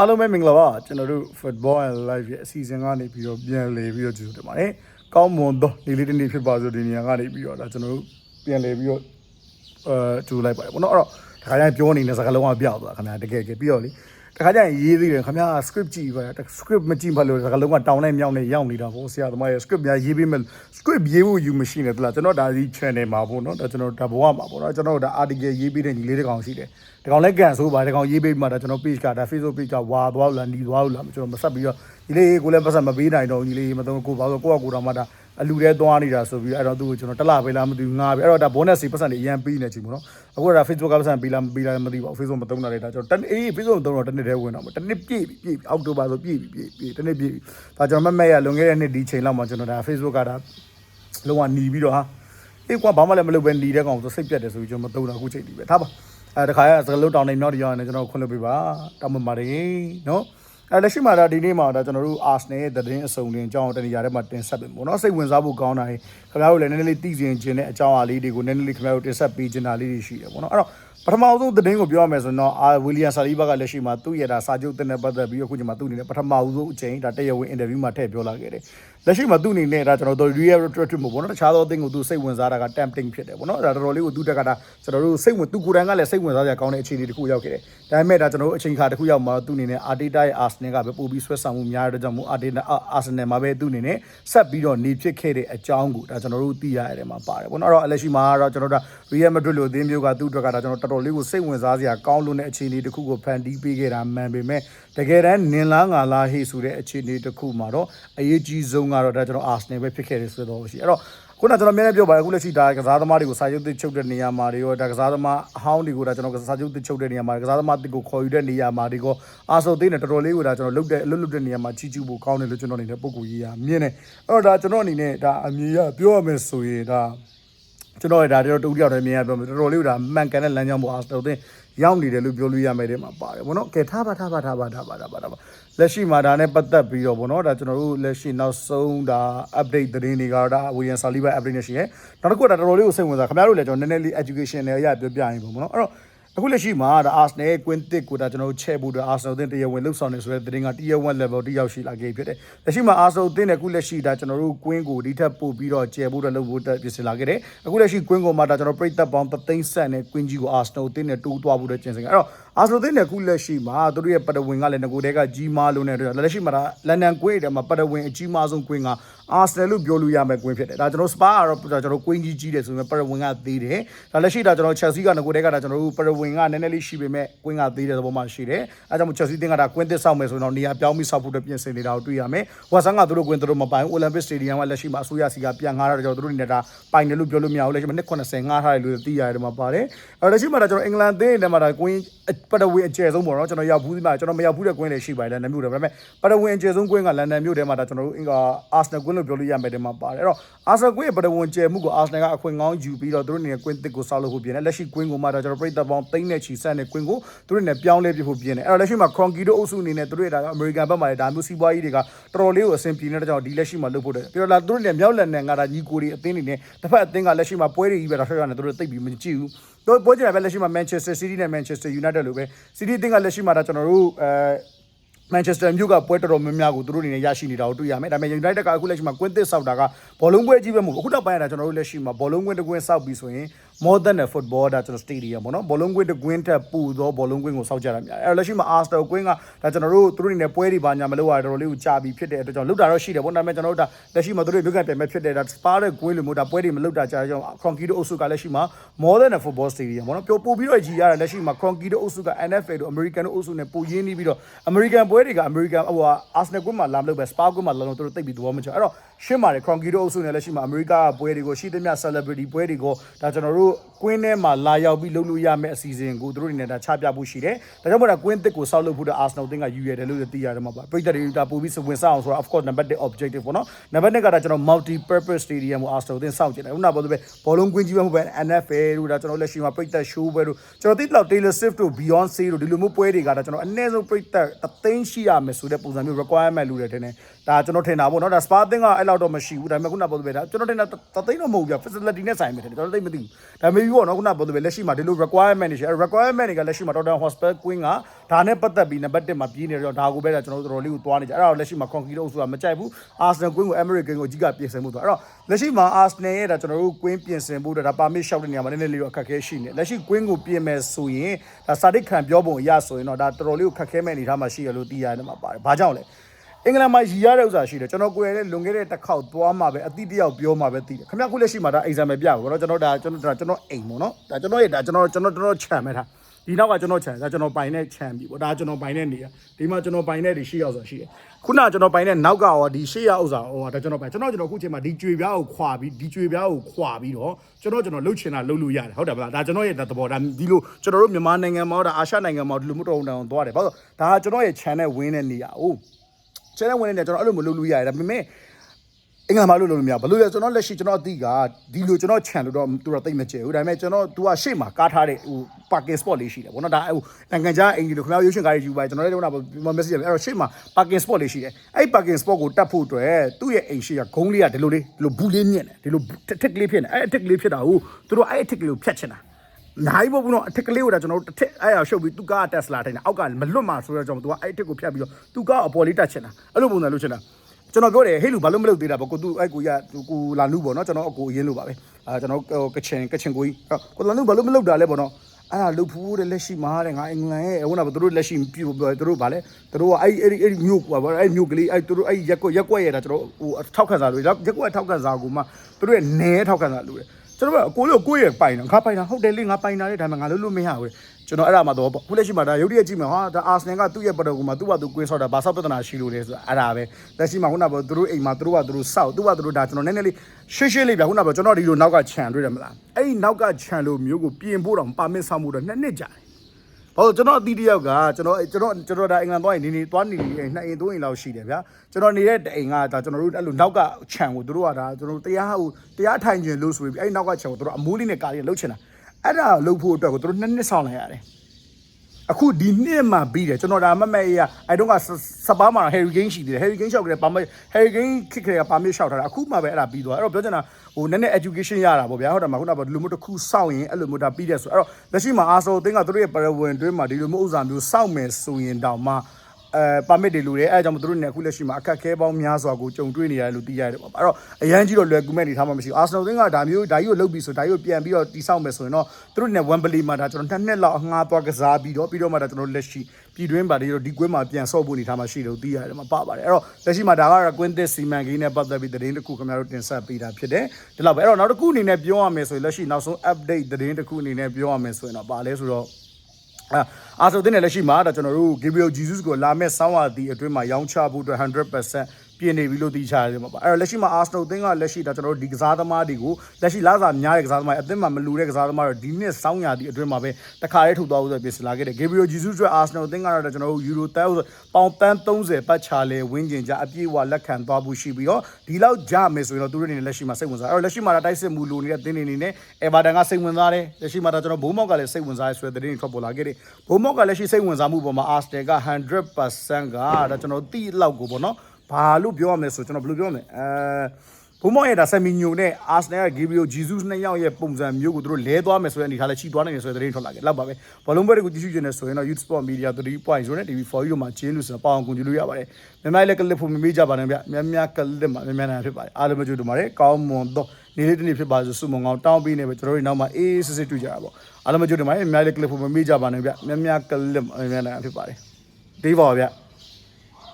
အားလုံးပဲမင်္ဂလာပါကျွန်တော်တို့ Football and Live ရဲ့အစီအစဉ်ကနေပြီးတော့ပြန်လည်ပြီးတော့ကြိုဆိုတင်ပါတယ်။ကောင်းမွန်သောနေ့လေးတစ်နေ့ဖြစ်ပါစို့ဒီနေရာကနေပြီးတော့ဒါကျွန်တော်တို့ပြန်လည်ပြီးတော့အဲကြိုလိုက်ပါတယ်ပေါ့နော်အဲ့တော့တခါကျရင်ပြောနေတဲ့စကားလုံးကပြောက်သွားခင်ဗျာတကယ်ကပြီးတော့လေ တခါကျရင်ရေးသေးတယ်ခင်ဗျာ script ကြည့်ပါ script မကြည့်ပါလို့စကားလုံးကတောင်းနဲ့မြောင်းနဲ့ရောက်နေတာပေါ့ဆရာသမားရဲ့ script များရေးပေးမယ် script ရေးဖို့ယူမရှိနေသလားကျွန်တော်ဒါဒီ channel မှာပေါ့နော်ဒါကျွန်တော်ဒါဘဝမှာပေါ့နော်ကျွန်တော်ဒါ article ရေးပေးတဲ့ညီလေးတစ်ကောင်ရှိတယ်ဒီကောင်လည်းကန်ဆိုပါဒီကောင်ရေးပေးပြီးမှဒါကျွန်တော် page ကဒါ Facebook page ကဝါသွားလို့လားညီသွားလို့လားကျွန်တော်မဆက်ပြီးတော့ညီလေးကိုလည်းပတ်စံမပေးနိုင်တော့ညီလေးမတော့ကိုပါဆိုကိုကကိုတော်မှဒါ အလူတဲသွားနေတာဆိုပြီးအဲ့တော့သူ့ကိုကျွန်တော်တက်လာပေးလားမသိဘူးငါပဲအဲ့တော့ဒါ bonus စီပတ်စံတွေအရန်ပေးနေချင်ပေါ့နော်အခုကဒါ Facebook ကပတ်စံပေးလားမပေးလားမသိပါဘူး Facebook မသုံးတာလေဒါကျွန်တော်တနေ့အေး Facebook မသုံးတော့တနေ့တည်းဝင်တော့တနေ့ပြည့်ပြီပြည့်ပြီအောက်တိုဘာဆိုပြည့်ပြီပြည့်ပြီတနေ့ပြည့်ပြီဒါကျွန်တော်မမက်ရလွန်ခဲ့တဲ့နှစ်ဒီချိန်လောက်မှာကျွန်တော်ဒါ Facebook ကဒါလုံးဝหนีပြီးတော့ဟာအေးကွာဘာမှလည်းမလုပ်ပဲหนีတဲ့ကောင်ဆိုစိတ်ပြတ်တယ်ဆိုပြီးကျွန်တော်မသုံးတာအခုချိန်ဒီပဲထားပါအဲတခါရစကလုံးတောင်းနေမြောက်တရားနဲ့ကျွန်တော်ခွင့်လုပ်ပေးပါတောင်းပန်ပါတယ်နော် အဲလက်ရှိမှာဒါဒီနေ့မှာဒါကျွန်တော်တို့ Arsenal ရဲ့သတင်းအစုံတင်အကြောင်းတနေရာထဲမှာတင်ဆက်ပေးပေါ့နော်စိတ်ဝင်စားဖို့ကောင်းတာတွေခင်ဗျားတို့လည်းနည်းနည်းလေးသိကျင်ခြင်းတဲ့အကြောင်းအရာလေးတွေကိုနည်းနည်းလေးခင်ဗျားတို့တင်ဆက်ပေးခြင်းတာလေးတွေရှိတယ်ပေါ့နော်အဲ့တော့ပထမဆုံးသတင်းကိုပြောရမယ်ဆိုတော့အာဝီလီယံဆာလီဘာကလက်ရှိမှာသူ့ရဲ့ဒါစာချုပ်တင်တဲ့ပတ်သက်ပြီးအခုချိန်မှာသူ့အနေနဲ့ပထမဆုံးအချိန်ဒါတရားဝင်အင်တာဗျူးမှာထည့်ပြောလာခဲ့တယ် လက်ရှိမှာသူ့အနေနဲ့ဒါကျွန်တော်တို့ real retreat မို့ပေါ့နော်တခြားသောအသင်းကိုသူစိတ်ဝင်စားတာက tempting ဖြစ်တယ်ပေါ့နော်ဒါတော်တော်လေးကိုသူတက်ကဒါကျွန်တော်တို့စိတ်ဝင်သူကိုယ်တိုင်ကလည်းစိတ်ဝင်စားစရာကောင်းတဲ့အခြေအနေတစ်ခုရောက်ခဲ့တယ်ဒါပေမဲ့ဒါကျွန်တော်တို့အချိန်ခါတစ်ခုရောက်မှာသူ့အနေနဲ့ Arteta ရဲ့ Arsenal ကပဲပို့ပြီးဆွဲဆောင်မှုများတဲ့ကြောင့်မို့ Arteta Arsenal မှာပဲသူ့အနေနဲ့ဆက်ပြီးတော့နေဖြစ်ခဲ့တဲ့အကြောင်းကိုဒါကျွန်တော်တို့သိရတဲ့မှာပါတယ်ပေါ့နော်အဲ့တော့လက်ရှိမှာတော့ကျွန်တော်တို့ Real Madrid လိုအသင်းမျိုးကသူ့အတွက်ကဒါကျွန်တော်တော်တော်လေးကိုစိတ်ဝင်စားစရာကောင်းလို့တဲ့အခြေအနေတစ်ခုကိုဖန်တီးပေးခဲ့တာမှန်ပေမဲ့တကယ်တမ်းနင်လားငါလားဟေ့ဆိုတဲ့အခြေအနေတစ်ခုမှာတော့အရေးကြီးဆုံးကတော့ဒါကျွန်တော် Arsenal ပဲဖြစ်ခဲ့တယ်ဆိုတော့ရှိအဲ့တော့ခုနကကျွန်တော်မြဲမြဲပြောပါတယ်အခုလက်ရှိဒါကစားသမားတွေကိုစာချုပ်သစ်ချုပ်တဲ့နေရာမှာတွေရောဒါကစားသမားအဟောင်းတွေကိုဒါကျွန်တော်စာချုပ်သစ်ချုပ်တဲ့နေရာမှာကစားသမားတစ်ကိုခေါ်ယူတဲ့နေရာမှာတွေကောအာဆိုသိနေတော်တော်လေးကိုဒါကျွန်တော်လုတ်တဲ့အလွတ်လွတ်တဲ့နေရာမှာကြီးကျူးဖို့ကောင်းတယ်လို့ကျွန်တော်အနေနဲ့ပုံကူရေးရမြင်တယ်အဲ့တော့ဒါကျွန်တော်အနေနဲ့ဒါအမြင်ရပြောရမယ်ဆိုရင်ဒါကျွန်တော်ဒါတော့တူတယောက်တည်းမြင်ရပြောမယ်တော်တော်လေးကိုဒါမှန်ကန်တဲ့လမ်းကြောင်းပေါ်အာဆိုသိ ရောက်နေတယ်လို့ပြောလို့ရမယ်တဲ့မှာပါတယ်ဗောနော်ကဲထားပါထားပါထားပါထားပါထားပါထားပါလက်ရှိမှာဒါနဲ့ပတ်သက်ပြီးတော့ဗောနော်ဒါကျွန်တော်တို့လက်ရှိနောက်ဆုံးဒါ update သတင်းတွေကတော့ဒါဝီယန်ဆာလီဘတ် update နဲ့ရှိရဲနောက်တစ်ခုကဒါတော်တော်လေးကိုစိတ်ဝင်စားခင်ဗျားတို့လည်းကျွန်တော်နည်းနည်းလေး education တွေအရပြောပြရင်ပေါ့ဗောနော်အဲ့တော့ အခုလက်ရှိမှာဒါ Arsenal ကွင်းတစ်ကိုဒါကျွန်တော်တို့ချဲ့ဖို့အတွက် Arsenal အသင်းတရားဝင်လှုပ်ဆောင်နေဆိုတဲ့သတင်းက Tier 1 level တိရောက်ရှိလာခဲ့ဖြစ်တယ်။လက်ရှိမှာ Arsenal အသင်းနဲ့အခုလက်ရှိဒါကျွန်တော်တို့ကွင်းကိုဒီထက်ပို့ပြီးတော့ကျယ်ဖို့အတွက်လုပ်ဖို့အတွက်ပြင်ဆင်လာခဲ့တယ်။အခုလက်ရှိကွင်းကိုမှဒါကျွန်တော်ပြိသက်ပေါင်းသသိန်းဆက်နဲ့ကွင်းကြီးကို Arsenal အသင်းနဲ့တိုးသွားဖို့အတွက်ပြင်ဆင်ခဲ့။အဲ့တော့ Arsenal အသင်းနဲ့အခုလက်ရှိမှာသူတို့ရဲ့ပတဝင်ကလည်းငကိုတဲကကြီးမားလုံးနဲ့အတွက်လက်ရှိမှာဒါလန်ဒန်ကွင်းထဲမှာပတဝင်အကြီးမားဆုံးကွင်းက Arsenal လို့ပြောလို့ရမယ့်ကွင်းဖြစ်တယ်။ဒါကျွန်တော် Spa ကတော့ကျွန်တော်ကွင်းကြီးကြီးတယ်ဆိုပေမဲ့ပတဝင်ကသေးတယ်။ဒါလက်ရှိဒါကျွန်တော် Chelsea ကငကိုတဲကဒါကျွန်တော်တို့ပတဝင်ကနည်းနည်းလေးရှိပေမဲ့ကွင်းကသေးတဲ့သဘောမှရှိတယ်။အဲဒါကြောင့် Chelsea တင်းကဒါကွင်းသစ်ဆောက်မယ်ဆိုတော့နေရာပြောင်းပြီးဆောက်ဖို့အတွက်ပြင်ဆင်နေတာကိုတွေ့ရမယ်။ဝါဆန်ကသူတို့ကွင်းသူတို့မပိုင် Olympic Stadium ကလက်ရှိမှာအစိုးရစီကပြန်ငှားတာကြောင့်သူတို့နေနေတာပိုင်တယ်လို့ပြောလို့မရဘူးလက်ရှိမှာ290ငှားထားတယ်လို့သိရတယ်မှာပါတယ်။အဲလက်ရှိမှာဒါကျွန်တော်အင်္ဂလန်သင်းထဲမှာဒါကွင်းပတဝင်အကျယ်ဆုံးပေါ့နော်ကျွန်တော်ရောက်ဘူးဒီမှာကျွန်တော်မရောက်ဘူးတဲ့ကွင်းလည်းရှိပါတယ်လန်ဒန်မြို့တယ်ဒါပေမဲ့ပတဝင်အကျယ်ဆုံးကွင်းကလန်ဒန်မြို့ထဲမှာဒါကျွန်တော်တို့အင်္ဂါအာဆနယ်ကွင်းလို့ပြောလို့ရမယ်တဲ့မှာပါတယ်အဲ့တော့အာဆနယ်ကွင်းရဲ့ပတဝင်ကျယ်မှုကိုအာဆနယ်ကအခွင့်ကောင်းယူပြီးတော့သူတို့နေကွင်းတစ်ကိုဆောက်လို့ဖို့ပြင်တယ်လက်ရှိကွင်းကိုမှဒါကျွန်တော်ပြည်သက်ပေါင်းသိန်းနဲ့ချီဆက်တဲ့ကွင်းကိုသူတို့နေပြောင်းလဲပြဖို့ပြင်တယ်အဲ့တော့လက်ရှိမှာ Cronky တို့အုပ်စုအနေနဲ့သူတို့ဒါအမေရိကန်ဘက်မှာလည်းဒါမျိုးစီးပွားရေးတွေကတော်တော်လေးကိုအဆင်ပြေနေတဲ့ကြောင့်ဒီလက်ရှိမှာလုပ်ဖို့တယ်ပြီးတော့လာသူတို့နေမြောက်လက်နဲ့ငါဒါညီကိုတွေအသင်းတွေနဲ့တစ်ဖက်အသင်းကလက်ရှိမှာပွဲတွေကြီးပဲတော့ထွက်ရတယ်သူတို့သိပ်ပြီးမကြည့်ဘူးတော့ပွဲကြတယ်ပဲလက်ရှိမှာ Manchester City နဲ့ Manchester United လို့ပဲ City အသင်းကလက်ရှိမှာဒါကျွန်တော်တို့အဲမန်ချက်စတာမြို့ကပွဲတော်တော်များများကိုသူတို့အနေနဲ့ရရှိနေတာကိုတွေ့ရမယ်။ဒါပေမဲ့ United ကအခုလက်ရှိမှာကွင်းသစ်ဆောက်တာကဘောလုံးပွဲကြီးပဲမဟုတ်ဘူး။အခုနောက်ပိုင်းကကျွန်တော်တို့လက်ရှိမှာဘောလုံးကွင်းတစ်ကွင်းဆောက်ပြီးဆိုရင် more than a football ဒါကျွန်တော် stadium ပေါ့နော်။ဘောလုံးကွင်းတစ်ကွင်းထက်ပိုသောဘောလုံးကွင်းကိုဆောက်ကြတာများ။အဲလက်ရှိမှာ Arsenal ကွင်းကဒါကျွန်တော်တို့သူတို့အနေနဲ့ပွဲတွေပါညာမလုပ်ရတော်တော်လေးကိုကြာပြီးဖြစ်တဲ့အတွက်ကြောင့်လုတာတော့ရှိတယ်ပေါ့။ဒါပေမဲ့ကျွန်တော်တို့ဒါလက်ရှိမှာသူတို့မြို့ကပြန်မဲ့ဖြစ်တဲ့ဒါ spa တဲ့ကွင်းလိုမျိုးဒါပွဲတွေမလုပ်တာကြာကြောင့် Cronky တို့အုပ်စုကလက်ရှိမှာ more than a football stadium ပေါ့နော်။ပိုပိုပြီးတော့ကြီးရတာလက်ရှိမှာ Cronky တို့အုပ်စုက NFL တို့ American တို့အုပ်စုနဲ့ပိုရင်းနှီးပြီးတော့ American ပွဲတွေက American ဟိုဟာ Arsenal ကွင်းမှာလာမလို့ပဲ Spa ကွင်းမှာလာလို့သူတို့တိတ်ပြီးသဘောမချအဲ့တော့ ရှင်းပါတယ် Cronky တို့အုပ်စုနဲ့လက်ရှိမှာ America ပွဲတွေကိုရှိသမျှ celebrity ပွဲတွေကိုဒါကျွန်တော်တို့ ကွင်းထဲမှာလာရောက်ပြီးလုပ်လို့ရမယ့်အစီအစဉ်ကိုသူတို့အနေနဲ့ဒါချပြဖို့ရှိတယ်ဒါကြောင့်မို့ဒါကွင်းတစ်ကိုဆောက်လုပ်ဖို့တဲ့ Arsenal တင်းကယူရတယ်လို့သိရတယ်မှာပါပြည်သက်တွေဒါပို့ပြီးစဝင်စားအောင်ဆိုတော့ of course number 1 objective ပေါ့နော် number 2ကဒါကျွန်တော် multi purpose stadium ကို Arsenal တင်းစောင့်ကြည့်တယ်ခုနကပြောသလိုပဲဘောလုံးကွင်းကြီးပဲမဟုတ်ပဲ NFL တို့ဒါကျွန်တော်လက်ရှိမှာပြည်သက် show ပွဲတို့ကျွန်တော်သိတော့ Taylor Swift တို့ Beyonce တို့ဒီလိုမျိုးပွဲတွေကဒါကျွန်တော်အနည်းဆုံးပြည်သက်အသိန်းရှိရမယ်ဆိုတဲ့ပုံစံမျိုး requirement လို့တယ်ထင်တယ်ဒါကျွန်တော်ထင်တာပေါ့နော်ဒါ spa တင်းကအဲ့လောက်တော့မရှိဘူးဒါပေမဲ့ခုနပြောသလိုပဲဒါကျွန်တော်ထင်တာတသိန်းတော့မဟုတ်ဘူးဗျ facility နဲ့ဆိုင်မယ်ထင်တယ်ကျွန်တော်သိမသိဘူးဒါပေမဲ့ယူပေါ့နော်ခုနပြောသလိုပဲလက်ရှိမှာဒီလို requirement တွေရှိအဲ requirement တွေကလက်ရှိမှာ Tottenham Hotspur Queen ကဒါနဲ့ပတ်သက်ပြီးနံပါတ်1မှာပြီးနေတော့ဒါကိုပဲကျွန်တော်တို့တော်တော်လေးကိုသွားနေကြအဲ့ဒါတော့လက်ရှိမှာ concrete အုပ်စုကမကြိုက်ဘူး Arsenal Queen ကို American ကိုအကြီးကပြင်ဆင်မှုသွားအဲ့တော့လက်ရှိမှာ Arsenal ရဲ့ဒါကျွန်တော်တို့ Queen ပြင်ဆင်ဖို့ဒါ permit ရှောက်တဲ့နေရာမှာနည်းနည်းလေးတော့အခက်အခဲရှိနေလက်ရှိ Queen ကိုပြင်မယ်ဆိုရင်ဒါစာတိတ်ခံပြောပုံအရဆိုရင်တော့ဒါတော်တော်လေးကိုခက်ခဲမဲ့အနေထားမှာရှိရလို့သိရတယ်မှာပါတယ်ဘာကြောင့်လဲ အင်္ဂလန်မှာရည်ရတဲ့ဥစ္စာရှိတယ်ကျွန်တော်ကိုယ်ရတဲ့လွန်ခဲ့တဲ့တစ်ခေါက်သွားမှာပဲအတိတယောက်ပြောမှာပဲသိတယ်ခင်ဗျခုလက်ရှိမှာဒါ exam ပဲပြပါဘောတော့ကျွန်တော်ဒါကျွန်တော်ဒါကျွန်တော်အိမ်ပေါ့နော်ဒါကျွန်တော်ရဲ့ဒါကျွန်တော်ကျွန်တော်ကျွန်တော်ခြံမဲ့ထားဒီနောက်ကကျွန်တော်ခြံဒါကျွန်တော်ပိုင်တဲ့ခြံပြီပေါ့ဒါကျွန်တော်ပိုင်တဲ့နေရဒီမှာကျွန်တော်ပိုင်တဲ့ဒီရှေ့ရောက်ဆိုရှိတယ်ခုနကကျွန်တော်ပိုင်တဲ့နောက်ကရောဒီရှေ့ရောက်ဥစ္စာဟိုဒါကျွန်တော်ပိုင်ကျွန်တော်ကျွန်တော်ခုချိန်မှာဒီကြွေပြားကိုခွာပြီးဒီကြွေပြားကိုခွာပြီးတော့ကျွန်တော်ကျွန်တော်လှုပ်ချင်တာလှုပ်လို့ရတယ်ဟုတ်တယ်ဗလားဒါကျွန်တော်ရဲ့သဘောဒါဒီလိုကျွန်တော်တို့မြန်မာနိုင်ငံမှာဒါအာရှနိုင်ငံမှာဒီလိုမျိုးတော်တော်သွားတယ်ဘာလို့ဒါကကျွန်တော်ရဲ့ channel ဝင်းတဲ့နေရအိုးကျ န်တဲ့ဝင်နေတယ်ကျွန်တော်အဲ့လိုမလုပ်လို့ရတယ်ဒါပေမဲ့အင်္ဂလန်မှာလို့လုပ်လို့မရဘူးဘလို့လဲကျွန်တော်လက်ရှိကျွန်တော်အသီးကဒီလိုကျွန်တော်ခြံလို့တော့သူတော့တိတ်မကျဲဘူးဒါပေမဲ့ကျွန်တော် तू ကရှေ့မှာကားထားတဲ့ဟို parking spot လေးရှိတယ်ဗောနော်ဒါဟိုနိုင်ငံခြားအင်ဂျီလိုခင်ဗျားရုပ်ရှင်ကားတွေယူပါကျွန်တော်လည်းတော့ message ရတယ်အဲ့တော့ရှေ့မှာ parking spot လေးရှိတယ်အဲ့ parking spot ကိုတတ်ဖို့အတွက်သူ့ရဲ့အိမ်ရှိကဂုံးလေးကဒီလိုလေးဒီလိုဘူးလေးမြင့်တယ်ဒီလိုထက်ကလေးဖြစ်နေအဲ့အထက်ကလေးဖြစ်တာဟိုသူတို့အဲ့အထက်ကလေးကိုဖြတ်ချင်တာ နိုင်ဖို့ဘူးနော်အထက်ကလေးကိုဒါကျွန်တော်တို့တစ်ထက်အဲ့ရရှုပ်ပြီးသူကားတက်စလာထိုင်တာအောက်ကမလွတ်မှာဆိုတော့ကျွန်တော်သူကအဲ့အထက်ကိုဖြတ်ပြီးတော့သူကားအပေါ်လေးတက်ချင်တာအဲ့လိုပုံစံလုပ်ချင်တာကျွန်တော်ပြောတယ်ဟေးလူဘာလို့မလုပ်သေးတာပေါ့ကိုသူအဲ့ကိုရကိုလာနုပေါ့နော်ကျွန်တော်အကိုအရင်လို့ပါပဲအာကျွန်တော်ကချင်ကချင်ကိုကြီးကိုလာနုဘာလို့မလုပ်တာလဲပေါ့နော်အဲ့ဒါလုတ်ဖူးတဲ့လက်ရှိမှာတဲ့ငါအင်္ဂလန်ရဲ့ဟိုနာသူတို့လက်ရှိပြပြောသူတို့ဗာလဲသူတို့ကအဲ့အဲ့အဲ့မြို့ကွာဗာအဲ့မြို့ကလေးအဲ့သူတို့အဲ့ရက်ကွက်ရက်ကွက်ရတာကျွန်တော်ဟိုထောက်ခံစားလို့ရက်ကွက်ထောက်ခံစားကူမှသူတို့ရဲ့နဲထောက်ခံစားလို့တယ် ကျွန်တော်ကအကိုလို့ကိုယ့်ရဲ့ပိုင်တာငါပိုင်တာဟုတ်တယ်လေငါပိုင်တာလေဒါပေမဲ့ငါလို့လို့မရဘူးကျွန်တော်အဲ့ဒါမှတော့ခုလက်ရှိမှာဒါရုပ်တရက်ကြည့်မယ်ဟာဒါအာဆနယ်ကသူ့ရဲ့ပတော်ကူမှာသူ့ဘာသူကွင်းဆော့တာဘာဆော့ပြဿနာရှိလို့လဲဆိုတာအဲ့ဒါပဲလက်ရှိမှာခုနကသူတို့အိမ်မှာသူတို့ကသူတို့စောက်သူ့ဘာသူတို့ဒါကျွန်တော်နည်းနည်းလေးရှင်းရှင်းလေးပြခုနကကျွန်တော်ဒီလိုနောက်ကခြံတွေ့တယ်မလားအဲ့ဒီနောက်ကခြံလိုမျိုးကိုပြင်ဖို့တော့ပါမစ်ဆောင်မှုတော့နှစ်နှစ်ကြာတယ် ဘာလို့ကျွန်တော်အတီးတယောက်ကကျွန်တော်ကျွန်တော်ကျွန်တော်ဒါအင်္ဂလန်သွားရင်နေနေသွားနေနေနှစ်အိမ်သုံးအိမ်လောက်ရှိတယ်ဗျာကျွန်တော်နေတဲ့အိမ်ကဒါကျွန်တော်တို့အဲ့လိုနောက်ကခြံကိုတို့ကဒါကျွန်တော်တရားဟိုတရားထိုင်ခြင်းလို့ဆိုပြီးအဲ့ဒီနောက်ကခြံကိုတို့အမိုးလေးနဲ့ကားလေးလှုပ်ချင်တာအဲ့ဒါလှုပ်ဖို့အတွက်ကိုတို့နှစ်နှစ်ဆောင်လိုက်ရတယ် အခုဒီနှစ်မှာပြီးတယ်ကျွန်တော်ဒါမမက်ရအဲတုန်းကစပါးမှာ Harry Kane ရှိသေးတယ် Harry Kane ရှောက်ကြတယ်ပါမ Harry Kane ခစ်ခရပါမစ်ရှောက်ထားတာအခုမှပဲအဲ့ဒါပြီးသွားအဲ့တော့ပြောချင်တာဟိုနည်းနည်း education ရတာပေါ့ဗျာဟုတ်တယ်မဟုတ်တာပေါ့ဒီလိုမျိုးတစ်ခုစောင့်ရင်အဲ့လိုမျိုးဒါပြီးတယ်ဆိုအဲ့တော့လက်ရှိမှာအာဆိုအသင်းကသူတို့ရဲ့ပရဝင်တွင်းမှာဒီလိုမျိုးဥစ္စာမျိုးစောင့်မယ်ဆိုရင်တောင်မှ အဲပါမစ်တွေလိုတယ်အဲအကြောင့်မို့သူတို့နေအခုလက်ရှိမှာအခက်အခဲပေါင်းများစွာကိုကြုံတွေ့နေရတယ်လို့သိရတယ်ပေါ့အဲ့တော့အရန်ကြီးတော့လွယ်ကူမဲ့နေထားမှမရှိဘူးအာဆနယ်သင်းကဒါမျိုးဒါကြီးကိုလုပ်ပြီးဆိုဒါကြီးကိုပြန်ပြီးတော့တိစောက်မယ်ဆိုရင်တော့သူတို့နေဝမ်ဘလီမှာဒါကျွန်တော်နှစ်နှစ်လောက်အငှားသွားကစားပြီးတော့ပြီးတော့မှဒါကျွန်တော်လက်ရှိပြည်တွင်းပါတီတော့ဒီကွင်းမှာပြန်ဆော့ဖို့နေထားမှရှိတယ်လို့သိရတယ်မှာပါပါတယ်အဲ့တော့လက်ရှိမှာဒါကတော့ကွင်းသစ်စီမံကိန်းနဲ့ပတ်သက်ပြီးသတင်းတစ်ခုခင်ဗျားတို့တင်ဆက်ပေးတာဖြစ်တယ်ဒီလောက်ပဲအဲ့တော့နောက်တစ်ခုအနေနဲ့ပြောရမယ်ဆိုရင်လက်ရှိနောက်ဆုံး update သတင်းတစ်ခုအနေနဲ့ပြောရမယ်ဆိုရင်တော့ပါလဲဆိုတော့ အာအာဆိုတဲ့လက်ရှိမှာဒါကျွန်တော်တို့ Gabriel Jesus ကိုလာမဲ့ဆောင်းဝါဒီအတွင်းမှာရောင်းချဖို့အတွက်100% ပြင်နေပြီလို့သိချရတယ်မှာပါအဲ့တော့လက်ရှိမှာ Arsenal အသင်းကလက်ရှိဒါကျွန်တော်တို့ဒီကစားသမားတွေကိုလက်ရှိလာစာများတဲ့ကစားသမားအသင်းမှာမလူတဲ့ကစားသမားတွေဒီနှစ်ဆောင်းရာဒီအတွင်းမှာပဲတခါလေးထုတ်သွားဖို့ဆိုပြင်ဆင်လာခဲ့တယ် Gabriel Jesus အတွက် Arsenal အသင်းကတော့ကျွန်တော်တို့ Euro သန်းပေါင်တန်း30ပတ်ချာလဲဝင်းကျင်ကြအပြည့်အဝလက်ခံသွားဖို့ရှိပြီးတော့ဒီလောက်ကြမယ်ဆိုရင်တော့သူတို့အနေနဲ့လက်ရှိမှာစိတ်ဝင်စားအဲ့တော့လက်ရှိမှာတိုက်စစ်မှုလိုနေတဲ့တင်းနေနေနဲ့ Everton ကစိတ်ဝင်စားတယ်လက်ရှိမှာတော့ကျွန်တော်ဘိုးမောက်ကလည်းစိတ်ဝင်စားရဆိုတဲ့တင်းတွေထွက်ပေါ်လာခဲ့တယ်ဘိုးမောက်ကလက်ရှိစိတ်ဝင်စားမှုပေါ်မှာ Arsenal က100%ကဒါကျွန်တော်တိလောက်ကိုပေါ့နော် ဘာလို့ပြောရမလဲဆိုကျွန်တော်ဘယ်လိုပြောရမလဲအဲဘုံမောင်ရဲ့ဒါဆယ်မီညိုနဲ့အာဆနယ်ကဂီဘရီယိုဂျီဇုစ်နှစ်ယောက်ရဲ့ပုံစံမျိုးကိုသူတို့လဲသွားမယ်ဆိုတဲ့အနေထားလဲချီသွားနိုင်တယ်ဆိုတဲ့သတင်းထွက်လာခဲ့လောက်ပါပဲဘောလုံးပွဲတွေကိုကြည့်ရှုနေတယ်ဆိုရင်တော့ Youth Sport Media 3.0နဲ့ TV4 တို့မှာကျင်းလို့ဆိုတော့ပေါအောင်ကူကြည့်လို့ရပါတယ်မြန်မာလည်းကလစ်ဖို့မမေ့ကြပါနဲ့ဗျများများကလစ်မှာများများနိုင်ဖြစ်ပါတယ်အားလုံးမကြိုးတူပါတယ်ကောင်းမွန်တော့နေ့လေးတစ်နေ့ဖြစ်ပါစို့စုမုံကောင်းတောင်းပေးနေပဲကျွန်တော်တို့နောက်မှာအေးစစ်စစ်တွေ့ကြတာပေါ့အားလုံးမကြိုးတူပါတယ်များလည်းကလစ်ဖို့မမေ့ကြပါနဲ့ဗျများများကလစ်မှာများများနိုင်ဖြစ်ပါတယ်ဒီပါဗျ